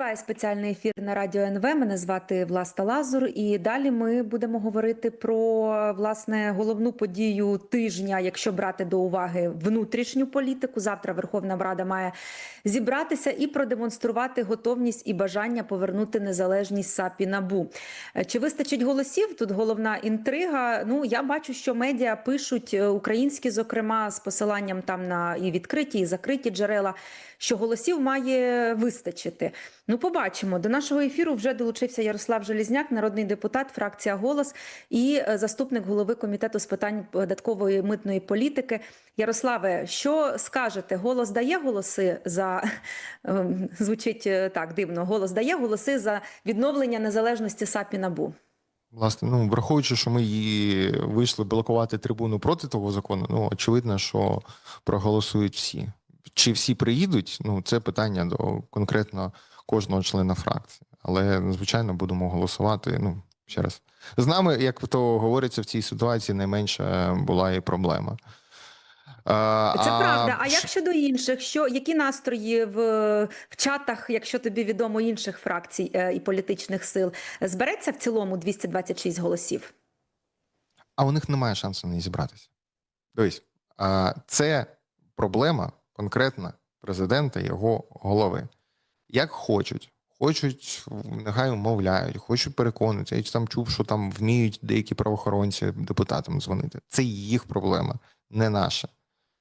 Триває спеціальний ефір на радіо НВ. Мене звати Власта Лазур. І далі ми будемо говорити про власне головну подію тижня, якщо брати до уваги внутрішню політику. Завтра Верховна Рада має зібратися і продемонструвати готовність і бажання повернути незалежність САП і НАБУ. Чи вистачить голосів? Тут головна інтрига. Ну я бачу, що медіа пишуть е, українські, зокрема, з посиланням там на і відкриті, і закриті джерела, що голосів має вистачити. Ну, побачимо. До нашого ефіру вже долучився Ярослав Желізняк, народний депутат, фракція Голос і е, заступник голови комітету з питань податкової митної політики. Ярославе, що скажете? Голос дає голоси за ем, звучить е, так дивно. Голос дає голоси за відновлення незалежності САП і НАБУ. Власне, ну враховуючи, що ми її вийшли блокувати трибуну проти того закону, ну очевидно, що проголосують всі. Чи всі приїдуть? Ну це питання до конкретно кожного члена фракції. Але звичайно будемо голосувати. Ну ще раз з нами, як то говориться в цій ситуації, найменша була і проблема. А, Це а правда. А як щодо інших? Що які настрої в, в чатах, якщо тобі відомо інших фракцій е, і політичних сил, збереться в цілому 226 голосів? а у них немає шансу не зібратися. Дивись, це проблема конкретна президента, його голови. Як хочуть, хочуть, нехай умовляють, хочуть переконувати. Я там чув, що там вміють деякі правоохоронці депутатам дзвонити. Це їх проблема, не наша.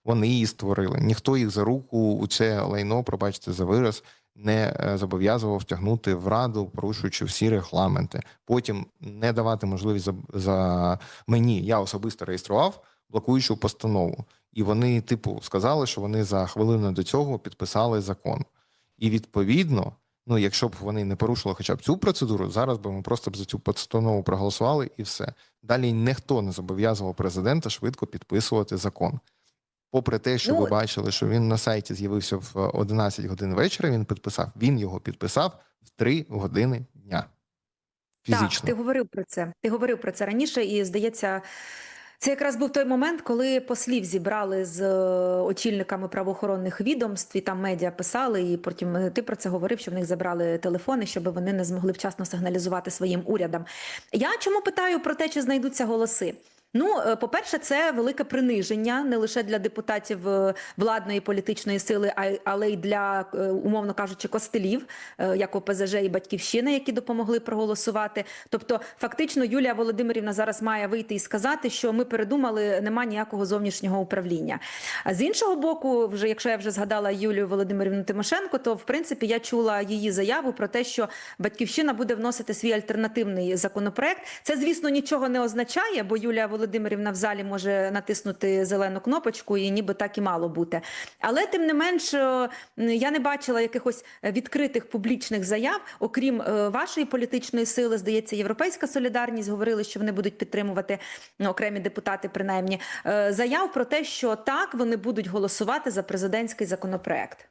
Вони її створили. Ніхто їх за руку у це лайно, пробачте за вираз, не е, зобов'язував втягнути в раду, порушуючи всі регламенти. Потім не давати можливість за, за мені. Я особисто реєстрував блокуючу постанову. І вони, типу, сказали, що вони за хвилину до цього підписали закон. І відповідно, ну якщо б вони не порушили хоча б цю процедуру, зараз би ми просто б за цю постанову проголосували і все. Далі ніхто не зобов'язував президента швидко підписувати закон. Попри те, що Ну, ви бачили, що він на сайті з'явився в 11 годин вечора, він підписав. Він його підписав в 3 години дня. Фізично. Так, ти говорив про це. Ти говорив про це раніше, і здається, це якраз був той момент, коли послів зібрали з е, очільниками правоохоронних відомств, і там медіа писали, і потім е, ти про це говорив, що в них забрали телефони, щоб вони не змогли вчасно сигналізувати своїм урядам. Я чому питаю про те, чи знайдуться голоси? Ну, е, по-перше, це велике приниження не лише для депутатів е, владної політичної сили, але й для, е, умовно кажучи, костелів, як ОПЗЖ і Батьківщина, які допомогли проголосувати. Тобто, фактично, Юлія Володимирівна зараз має вийти і сказати, що ми передумали, нема ніякого зовнішнього управління. А з іншого боку, вже якщо я вже згадала Юлію Володимирівну Тимошенко, то в принципі я чула її заяву про те, що Батьківщина буде вносити свій альтернативний законопроект. Це, звісно, нічого не означає, бо Юлія Володимирівна в залі може натиснути зелену кнопочку, і ніби так і мало бути. Але тим не менш, е, я не бачила якихось відкритих публічних заяв, окрім е, вашої політичної сили, здається, Європейська солідарність говорили, що вони будуть підтримувати ну, окремі депутати, принаймні, е, заяв про те, що так вони будуть голосувати за президентський законопроект.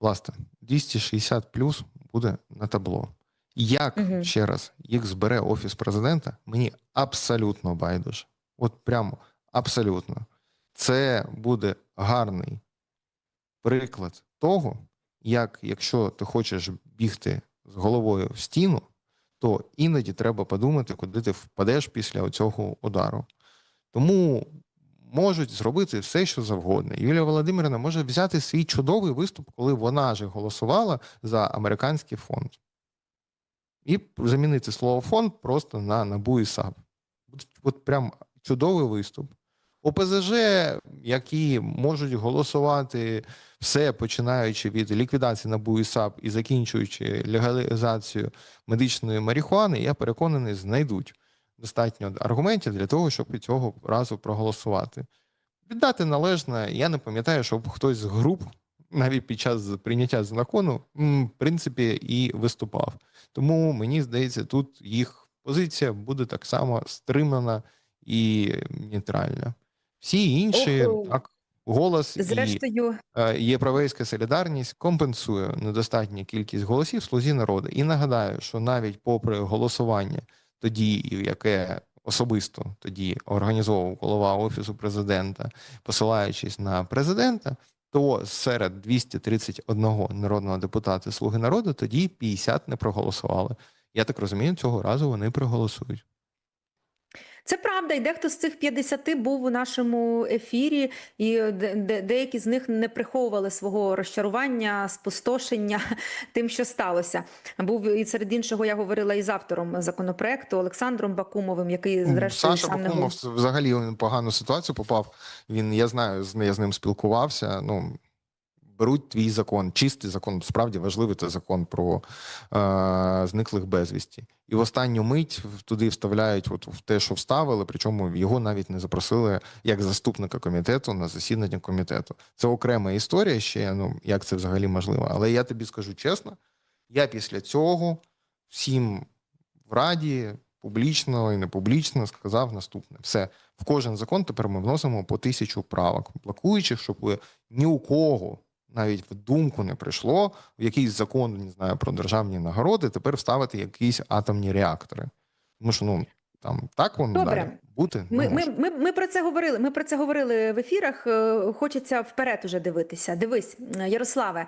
Власне, 260 плюс буде на табло. Як Мгм. ще раз їх збере офіс президента, мені абсолютно байдуже. От прямо абсолютно. Це буде гарний приклад того, як якщо ти хочеш бігти з головою в стіну, то іноді треба подумати, куди ти впадеш після цього удару. Тому можуть зробити все, що завгодно. Юлія Володимирівна може взяти свій чудовий виступ, коли вона же голосувала за американський фонд. І замінити слово фонд просто на НАБУ і САП. От, прям чудовий виступ. ОПЗЖ, які можуть голосувати все, починаючи від ліквідації НАБУ і САП і закінчуючи легалізацію медичної марихуани, я переконаний, знайдуть достатньо аргументів для того, щоб цього разу проголосувати. Віддати належне, я не пам'ятаю, щоб хтось з груп, навіть під час прийняття закону, в принципі, і виступав. Тому мені здається, тут їх позиція буде так само стримана і нейтральна. Всі інші, так, голос і Зрештою, Е, Європейська солідарність компенсує недостатню кількість голосів слузі народу. І нагадаю, що навіть попри голосування тоді, яке особисто тоді організовував голова офісу президента, посилаючись на президента, то серед 231 народного депутата Слуги народу тоді 50 не проголосували. Я так розумію, цього разу вони проголосують. Це правда, і дехто з цих 50 був у нашому ефірі, і де, де, деякі з них не приховували свого розчарування, спустошення тим, що сталося. Був і серед іншого, я говорила із автором законопроекту Олександром Бакумовим, який зрештою Саша сам не Бакумов голос- взагалі в погану ситуацію попав. Він, я знаю, я з ним спілкувався. Ну, беруть твій закон, чистий закон, справді важливий це закон про е, зниклих безвісті. І в останню мить туди вставляють от в те, що вставили, причому його навіть не запросили як заступника комітету на засідання комітету. Це окрема історія ще, ну як це взагалі можливо. Але я тобі скажу чесно, я після цього всім в раді публічно і не публічно сказав наступне: все в кожен закон тепер ми вносимо по тисячу правок, блокуючи, щоб ні у кого навіть в думку не прийшло в якийсь закон, не знаю, про державні нагороди, тепер вставити якісь атомні реактори. Тому що ну там так воно Добре. далі бути Ми, ми, ми, ми про це говорили. Ми про це говорили в ефірах. Е, Хочеться вперед уже дивитися. Дивись, е, Ярославе.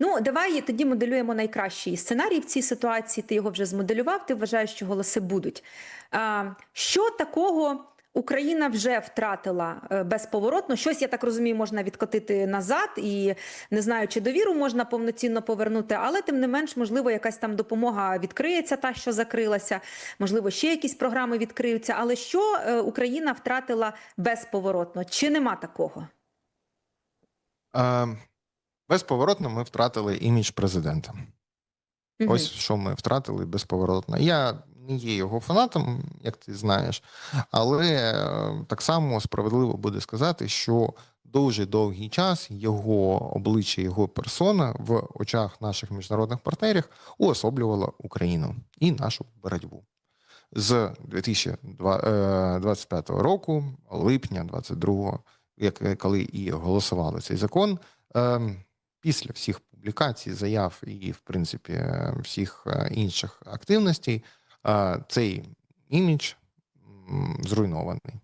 Ну давай тоді моделюємо найкращий сценарій в цій ситуації. Ти його вже змоделював. Ти вважаєш, що голоси будуть. А, що такого? Україна вже втратила е, безповоротно. Щось, я так розумію, можна відкотити назад, і не знаю, чи довіру можна повноцінно повернути, але тим не менш, можливо, якась там допомога відкриється, та що закрилася, можливо, ще якісь програми відкриються. Але що е, Україна втратила безповоротно? Чи нема такого? Е, безповоротно ми втратили імідж президента. Мгм. Ось що ми втратили безповоротно. Я не є його фанатом, як ти знаєш, але е, так само справедливо буде сказати, що дуже довгий час його обличчя, його персона в очах наших міжнародних партнерів уособлювала Україну і нашу боротьбу. З 2025 року, липня 22-го, як коли і голосували цей закон, ем, після всіх публікацій, заяв і, в принципі, е, всіх е, інших активностей, е, цей імідж зруйнований.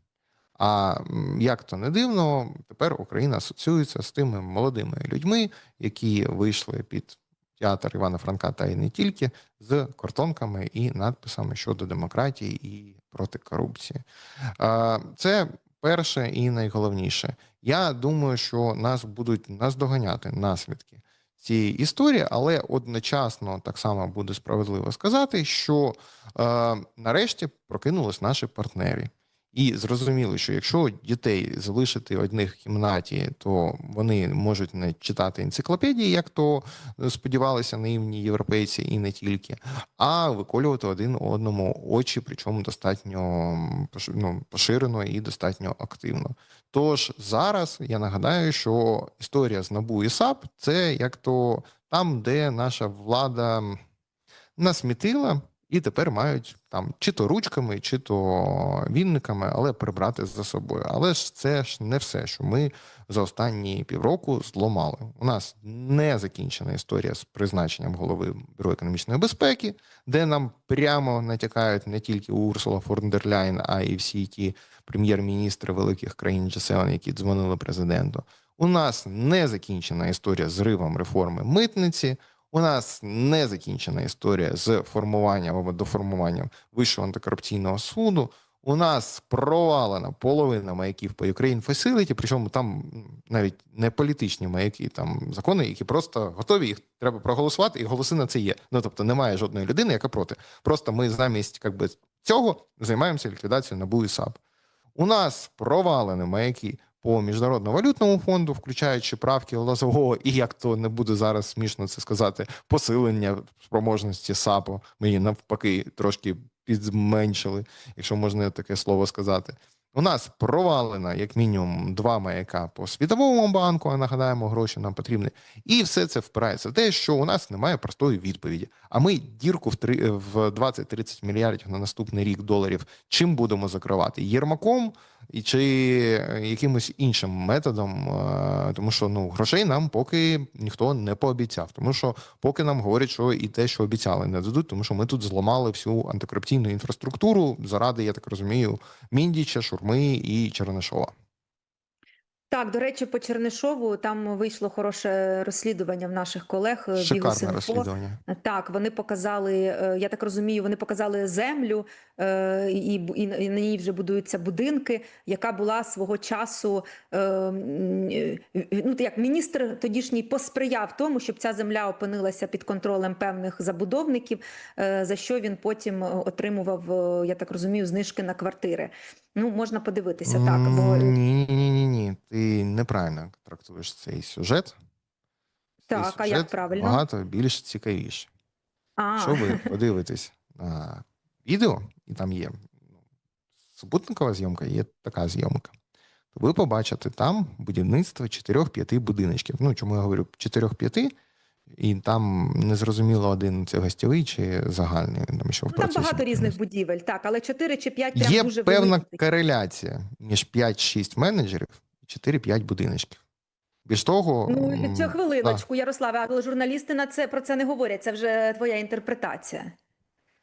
А як то не дивно, тепер Україна асоціюється з тими молодими людьми, які вийшли під театр Івана Франка та й не тільки з картонками і надписами щодо демократії і проти корупції. Це перше і найголовніше. Я думаю, що нас будуть наздоганяти наслідки цієї історії, але одночасно так само буде справедливо сказати, що е, нарешті прокинулись наші партнери. І зрозуміли, що якщо дітей залишити одних в кімнаті, то вони можуть не читати енциклопедії, як то сподівалися наївні європейці, і не тільки, а виколювати один одному очі, причому достатньо ну, поширено і достатньо активно. Тож зараз я нагадаю, що історія з НАБУ і САП це як то там, де наша влада насмітила, і тепер мають там чи то ручками, чи то вінниками, але прибрати за собою. Але ж це ж не все, що ми за останні півроку зламали. У нас не закінчена історія з призначенням голови бюро економічної безпеки, де нам прямо натякають не тільки Урсула фон а й всі ті прем'єр-міністри великих країн G7, які дзвонили президенту. У нас не закінчена історія з ривом реформи митниці. У нас не закінчена історія з формуванням або доформуванням Вищого антикорупційного суду. У нас провалена половина маяків по Ukraine Facility, причому там навіть не політичні маяки, там закони, які просто готові, їх треба проголосувати, і голоси на це є. Ну тобто немає жодної людини, яка проти. Просто ми замість как би, цього займаємося ліквідацією НАБУ і САП. У нас провалені маяки по міжнародному валютному фонду, включаючи правки Лозового, і як то не буде зараз смішно це сказати, посилення спроможності САПу. Ми навпаки трошки підзменшили, якщо можна таке слово сказати. У нас провалено як мінімум два маяка по світовому банку. А нагадаємо, гроші нам потрібні, і все це впирається в те, що у нас немає простої відповіді. А ми дірку в 20-30 мільярдів на наступний рік доларів. Чим будемо закривати? Єрмаком і чи якимось іншим методом, е, тому що ну грошей нам поки ніхто не пообіцяв. Тому що поки нам говорять, що і те, що обіцяли, не дадуть, тому що ми тут зламали всю антикорупційну інфраструктуру заради, я так розумію, Міндіча, Шурми і Чернишова. Так, до речі, по Чернишову там вийшло хороше розслідування в наших колег е, Шикарне розслідування. Так, вони показали, е, я так розумію, вони показали землю, е, і, і, на- і на ній вже будуються будинки, яка була свого часу, ну як міністр тодішній посприяв тому, щоб ця земля опинилася під контролем певних забудовників, за що він потім отримував, я так розумію, знижки на квартири. Ну, можна подивитися так, бо Ні, ні, ні, ні. Ти неправильно трактуєш цей сюжет. Цей так, а як правильно? Багато більш цікавіше. А, Якщо ви подивитесь на відео, і там є ну, супутникова зйомка, є така зйомка, то ви побачите там будівництво 4-5 будиночків. Ну, чому я говорю 4-5, і там незрозуміло один це гостєвий чи загальний. Там, що в Ну, там багато різних будівель, так, але 4 чи 5 прям Є дуже певна великі. кореляція між 5-6 менеджерів і 4-5 будиночків. Більш того, Ну, цю да. Ярославе, але журналісти на це про це не говорять. Це вже твоя інтерпретація.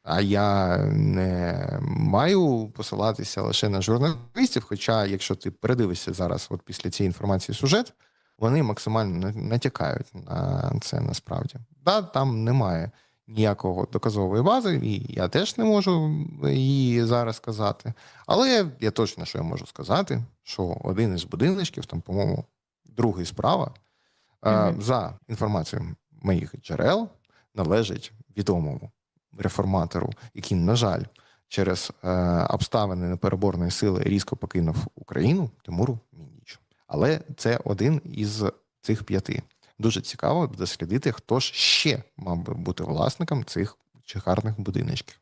А я не маю посилатися лише на журналістів. Хоча, якщо ти передивишся зараз, от після цієї інформації сюжет, вони максимально натякають на це насправді. Да, там немає ніякого доказової бази, і я теж не можу її зараз сказати. Але я точно що я можу сказати, що один із будиночків, там, по-моєму, другий справа, Мгм. за інформацією моїх джерел, належить відомому реформатору, який, на жаль, через е, обставини непереборної сили різко покинув Україну Тимуру Мінічу. Але це один із цих п'яти. Дуже цікаво дослідити, хто ж ще мав би бути власником цих шикарних будиночків.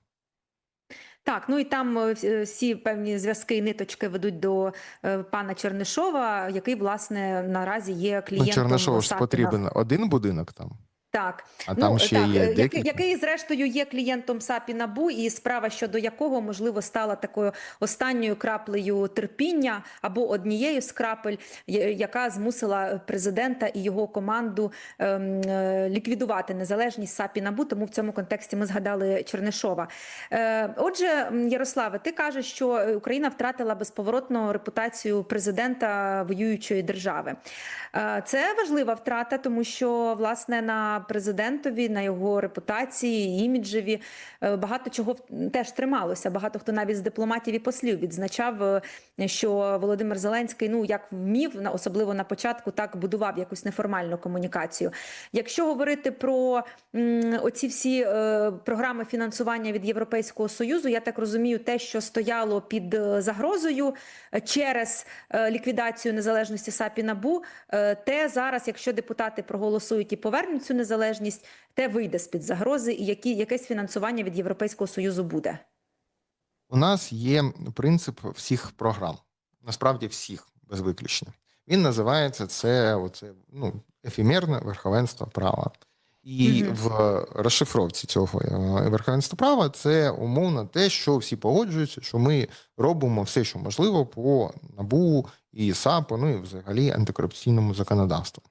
Так, ну і там е, всі- всі певні зв'язки і ниточки ведуть до е, пана Чернишова, який, власне, наразі є Ну, клієнтом Чернишову ж потрібен один будинок там, Так, а ну, там ще так, є е, який, декілька. який, зрештою, є клієнтом САПі НАБУ, і справа щодо якого, можливо, стала такою останньою краплею терпіння або однією з крапель, яка змусила президента і його команду ем, е, ліквідувати незалежність САПі НАБУ. Тому в цьому контексті ми згадали Чернишова. Е, Отже, Ярославе, ти кажеш, що Україна втратила безповоротно репутацію президента воюючої держави. Е, Це важлива втрата, тому що власне на президентові, на його репутації, іміджеві е, багато чого теж трималося. Багато хто навіть з дипломатів і послів відзначав, е, що Володимир Зеленський, ну як вмів, особливо на початку, так будував якусь неформальну комунікацію. Якщо говорити про оці всі е, програми фінансування від Європейського союзу, я так розумію, те, що стояло під загрозою через ліквідацію незалежності САПі НАБУ, те зараз, якщо депутати проголосують і повернуть цю незалежність, те вийде з під загрози, і які якесь фінансування від Європейського союзу буде. У нас є принцип всіх програм, насправді всіх без виключення. Він називається це оце, ну, ефемерне верховенство права. І Мгм. в розшифровці цього е, верховенства права це умовно те, що всі погоджуються, що ми робимо все, що можливо по НАБУ і САПу, ну і взагалі антикорупційному законодавству.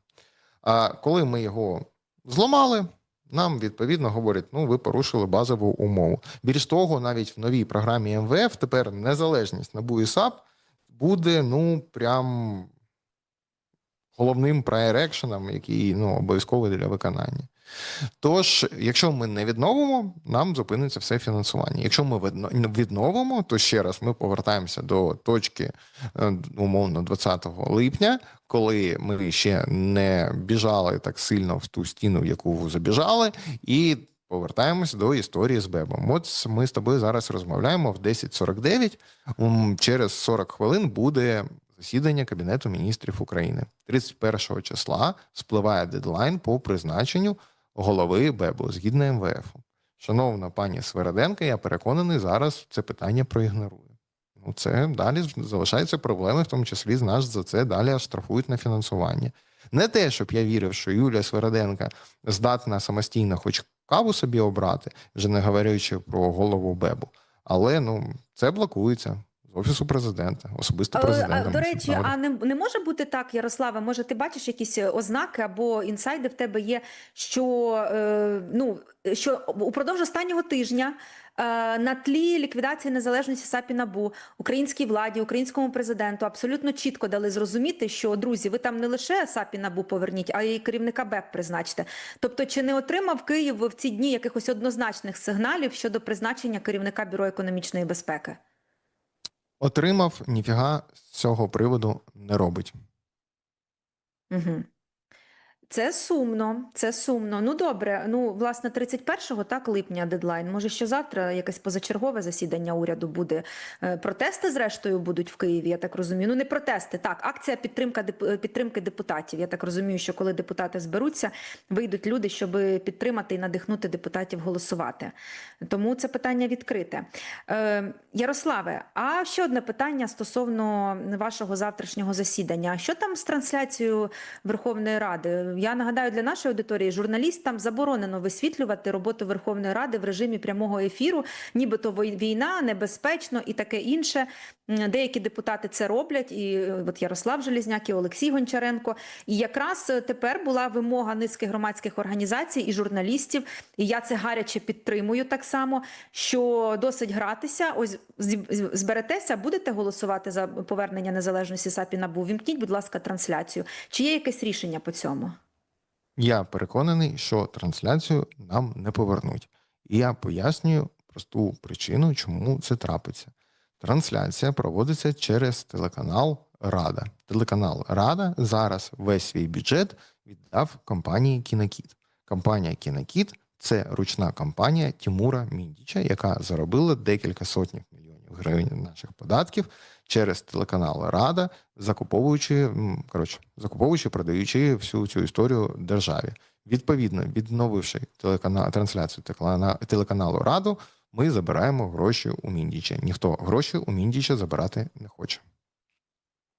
А коли ми його зламали, нам відповідно говорять: ну, ви порушили базову умову. Більш того, навіть в новій програмі МВФ тепер незалежність НАБУ і САП буде ну прям головним прайер-екшеном, який ну, обов'язковий для виконання. Тож, якщо ми не відновимо, нам зупиниться все фінансування. Якщо ми відно- відновимо, то ще раз ми повертаємося до точки е, умовно 20 липня, коли ми ще не біжали так сильно в ту стіну, в яку забіжали, і повертаємося до історії з Бебом. От ми з тобою зараз розмовляємо в 10.49. М, Через 40 хвилин буде засідання Кабінету міністрів України. 31 числа спливає дедлайн по призначенню голови БЕБу згідно МВФ. Шановна пані Свереденко, я переконаний, зараз це питання проігнорує. Ну, це далі залишаються проблеми, в тому числі з нас за це далі штрафують на фінансування. Не те, щоб я вірив, що Юлія Свереденка здатна самостійно хоч каву собі обрати, вже не говорячи про голову БЕБу. Але ну, це блокується офісу президента, особисто А, президента. До речі, а не, не може бути так, Ярославе, може ти бачиш якісь е, ознаки або інсайди в тебе є, що, е, ну, що упродовж останнього тижня е, на тлі ліквідації незалежності САП і НАБУ українській владі, українському президенту абсолютно чітко дали зрозуміти, що друзі, ви там не лише САП і НАБУ поверніть, а й керівника БЕП призначте. Тобто, чи не отримав Київ в ці дні якихось однозначних сигналів щодо призначення керівника бюро економічної безпеки? Отримав, ніфіга з цього приводу не робить. Угу. Це сумно, це сумно. Ну добре, ну власне 31 так липня дедлайн. Може, ще завтра якесь позачергове засідання уряду буде. Е, Протести, зрештою, будуть в Києві. Я так розумію. Ну не протести, так, акція підтримка деп- підтримки депутатів. Я так розумію, що коли депутати зберуться, вийдуть люди, щоб підтримати і надихнути депутатів голосувати. Тому це питання відкрите. Е, Ярославе, а ще одне питання стосовно вашого завтрашнього засідання. Що там з трансляцією Верховної Ради? Я нагадаю для нашої аудиторії, журналістам заборонено висвітлювати роботу Верховної Ради в режимі прямого ефіру, нібито війна, небезпечно і таке інше. Деякі депутати це роблять, і е, от Ярослав Желізняк, і Олексій Гончаренко. І якраз е, тепер була вимога низки громадських організацій і журналістів, і я це гаряче підтримую так само, що досить гратися. Ось зберетеся, будете голосувати за повернення незалежності САПі НАБУ. Вімкніть, будь ласка, трансляцію. Чи є якесь рішення по цьому? Я переконаний, що трансляцію нам не повернуть. І я пояснюю просту причину, чому це трапиться. Трансляція проводиться через телеканал Рада. Телеканал Рада зараз весь свій бюджет віддав компанії Кінокіт. Компанія Кінокіт це ручна компанія Тімура Міндіча, яка заробила декілька сотнів мільйонів гривень наших податків через телеканал Рада, закуповуючи коротше, закуповуючи, продаючи всю цю історію державі. Відповідно, відновивши телеканал трансляцію телеканалу Раду, ми забираємо гроші у Міндіча. Ніхто гроші у Міндіча забирати не хоче.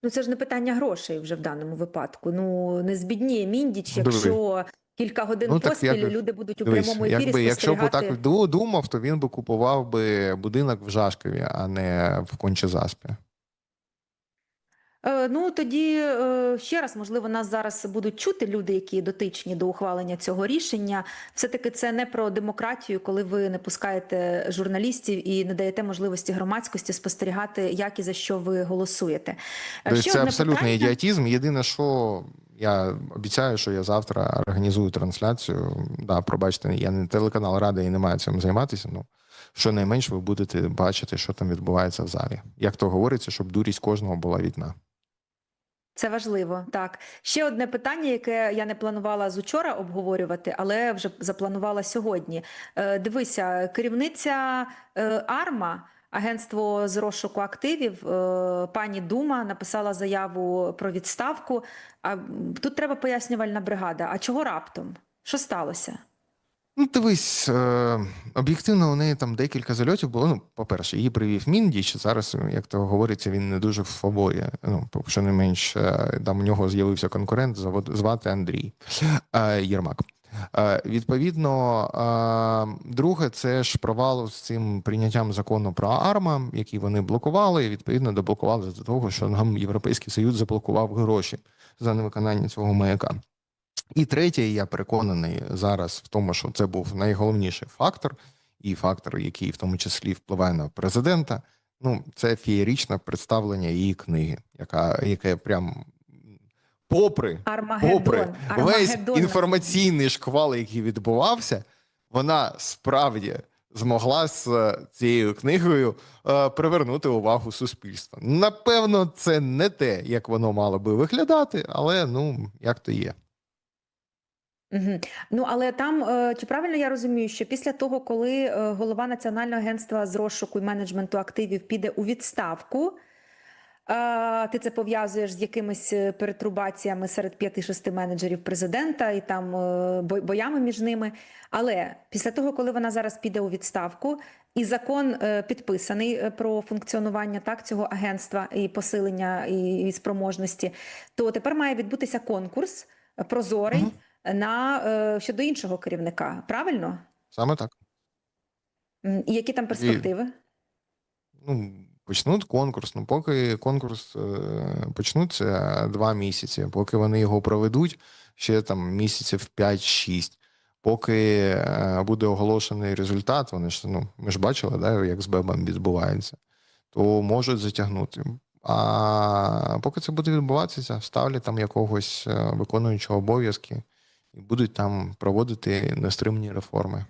Ну це ж не питання грошей вже в даному випадку. Ну не збідніє міндіч, якщо кілька годин Ну, так поспіль якби- люди будуть у Дивись, прямому ефірі якби якщо б так ду- думав, то він би купував би будинок в Жашкові, а не в Кончезаспі. Е, Ну тоді е, ще раз, можливо, нас зараз будуть чути люди, які дотичні до ухвалення цього рішення. Все-таки це не про демократію, коли ви не пускаєте журналістів і не даєте можливості громадськості спостерігати, як і за що ви голосуєте. Е, Тобто ще це абсолютний питання. ідіотізм. Єдине, що я обіцяю, що я завтра організую трансляцію. Да, пробачте, я не телеканал Рада і не маю цим займатися. Ну щонайменш ви будете бачити, що там відбувається в залі. Як то говориться, щоб дурість кожного була відна. Це важливо, так. Ще одне питання, яке я не планувала з учора обговорювати, але вже запланувала сьогодні. Е, Дивися, керівниця е, АРМА, агентство з розшуку активів, е, пані Дума написала заяву про відставку. А тут треба пояснювальна бригада. А чого раптом? Що сталося? Ну, дивись, е, об'єктивно, у неї там декілька зальотів було. Ну, по-перше, її привів Міндіч. Зараз, як то говориться, він не дуже в фаворі. Ну, що не менш, е, там у нього з'явився конкурент, звати Андрій е, Єрмак. Е, Відповідно, е, друге, це ж провал з цим прийняттям закону про АРМА, який вони блокували, і відповідно доблокували до того, що нам Європейський Союз заблокував гроші за невиконання цього маяка. І третє, я переконаний зараз в тому, що це був найголовніший фактор, і фактор, який в тому числі впливає на президента. Ну, це феєричне представлення її книги, яка яке прям попри Армагеддон. попри весь інформаційний шквал, який відбувався, вона справді змогла з е, цією книгою е, привернути увагу суспільства. Напевно, це не те, як воно мало би виглядати, але ну як то є. Угу. Ну але там е, чи правильно я розумію, що після того, коли е, голова Національного агентства з розшуку і менеджменту активів піде у відставку, е, ти це пов'язуєш з якимись е, перетрубаціями серед п'яти-шести менеджерів президента і там боями між ними. Але після того, коли вона зараз піде у відставку, і закон підписаний про функціонування так цього агентства і посилення і, спроможності, то тепер має відбутися конкурс прозорий Мгм. На е, щодо іншого керівника. Правильно? Саме так. І які там перспективи? Ну, почнуть конкурс. Ну, поки конкурс е, почнуться два місяці, поки вони його проведуть ще там місяців 5-6. Поки е, буде оголошений результат, вони ж ну ми ж бачили, да, як з Бебом відбувається, то можуть затягнути. А поки це буде відбуватися, ставлять там якогось е, виконуючого обов'язки і будуть там проводити нестримні реформи.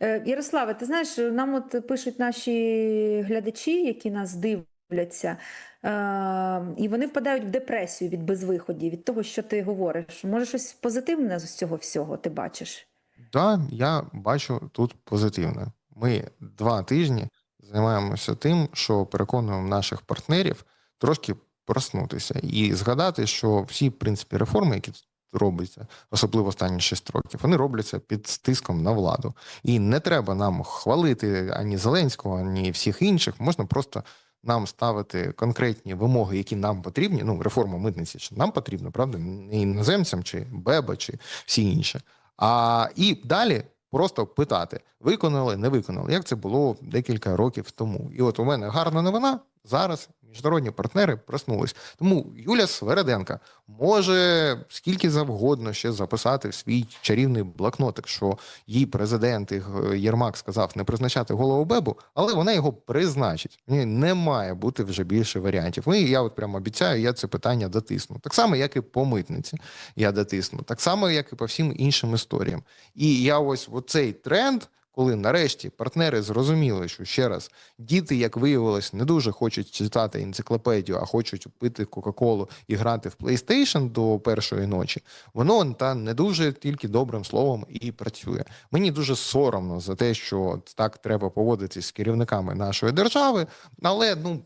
Е, Ярославе, ти знаєш, нам от пишуть наші глядачі, які нас дивляться, е, і вони впадають в депресію від безвиході, від того, що ти говориш. Може, щось позитивне з цього всього ти бачиш? Да, я бачу тут позитивне. Ми два тижні займаємося тим, що переконуємо наших партнерів трошки проснутися і згадати, що всі, в принципі, реформи, які тут робляться, особливо останні 6 років, вони робляться під стиском на владу. І не треба нам хвалити ані Зеленського, ані всіх інших. Можна просто нам ставити конкретні вимоги, які нам потрібні. Ну, реформа митниці що нам потрібна, правда? Не іноземцям чи Беба, чи всі інші. А і далі просто питати: виконали, не виконали, як це було декілька років тому. І от у мене гарна новина. Зараз міжнародні партнери проснулись. Тому Юля Свереденка може скільки завгодно ще записати в свій чарівний блокнотик, що їй президент е, Єрмак сказав не призначати голову Бебу, але вона його призначить. Не має бути вже більше варіантів. І я от прямо обіцяю, я це питання дотисну. Так само, як і по митниці, я дотисну, так само, як і по всім іншим історіям. І я ось оцей тренд. Коли нарешті партнери зрозуміли, що ще раз діти, як виявилось, не дуже хочуть читати енциклопедію, а хочуть пити Кока-Колу і грати в PlayStation до першої ночі, воно та не дуже тільки добрим словом і працює. Мені дуже соромно за те, що так треба поводитись з керівниками нашої держави, але ну.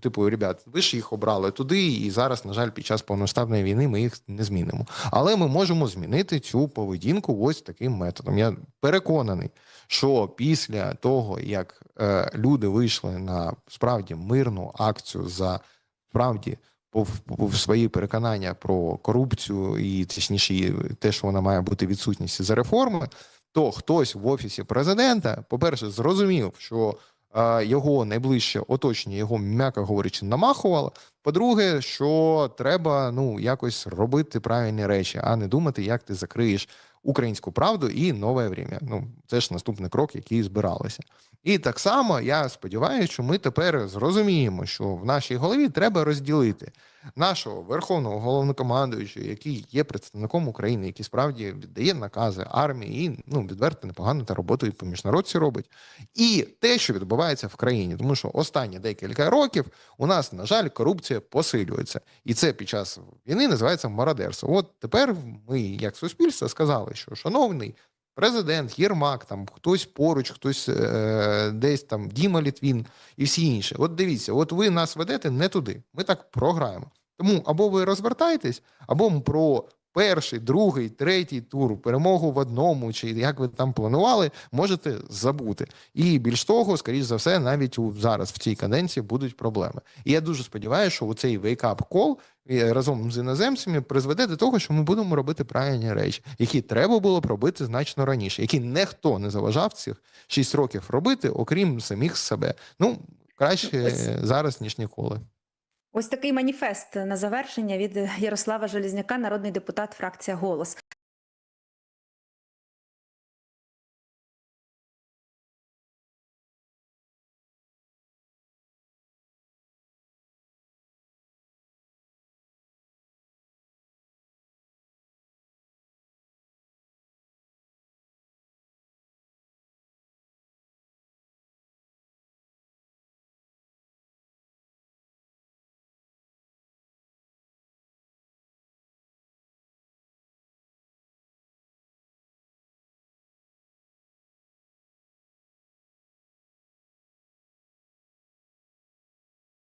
Типу, ребят, ви ж їх обрали туди, і зараз, на жаль, під час повноштабної війни ми їх не змінимо. Але ми можемо змінити цю поведінку ось таким методом. Я переконаний, що після того, як е, люди вийшли на справді мирну акцію за справді пов- свої переконання про корупцію і точніше те, що вона має бути відсутністю за реформи, то хтось в офісі президента, по-перше, зрозумів, що е, його найближче оточення його, м'яко говорячи, намахувало. По-друге, що треба ну якось робити правильні речі, а не думати, як ти закриєш українську правду і нове время. Ну це ж наступний крок, який збиралися. І так само я сподіваюся, що ми тепер зрозуміємо, що в нашій голові треба розділити нашого верховного головнокомандуючого, який є представником України, який справді віддає накази армії і ну відверто непогано та роботу і по міжнародці робить, і те, що відбувається в країні, тому що останні декілька років у нас, на жаль, корупція посилюється, і це під час війни називається мародерство. От тепер ми, як суспільство, сказали, що шановний. Президент, Єрмак, там хтось поруч, хтось е, десь там Діма Літвін і всі інші. От дивіться, от ви нас ведете не туди. Ми так програємо. Тому або ви розвертаєтесь, або про перший, другий, третій тур, перемогу в одному, чи як ви там планували, можете забути. І більш того, скоріш за все, навіть у зараз в цій каденції будуть проблеми. І я дуже сподіваюся, що у цей call е, разом з іноземцями призведе до того, що ми будемо робити правильні речі, які треба було б робити значно раніше, які ніхто не заважав цих 6 років робити, окрім самих себе. Ну краще Ось. зараз ніж ніколи. Ось такий маніфест на завершення від Ярослава Желізняка, народний депутат, фракція Голос.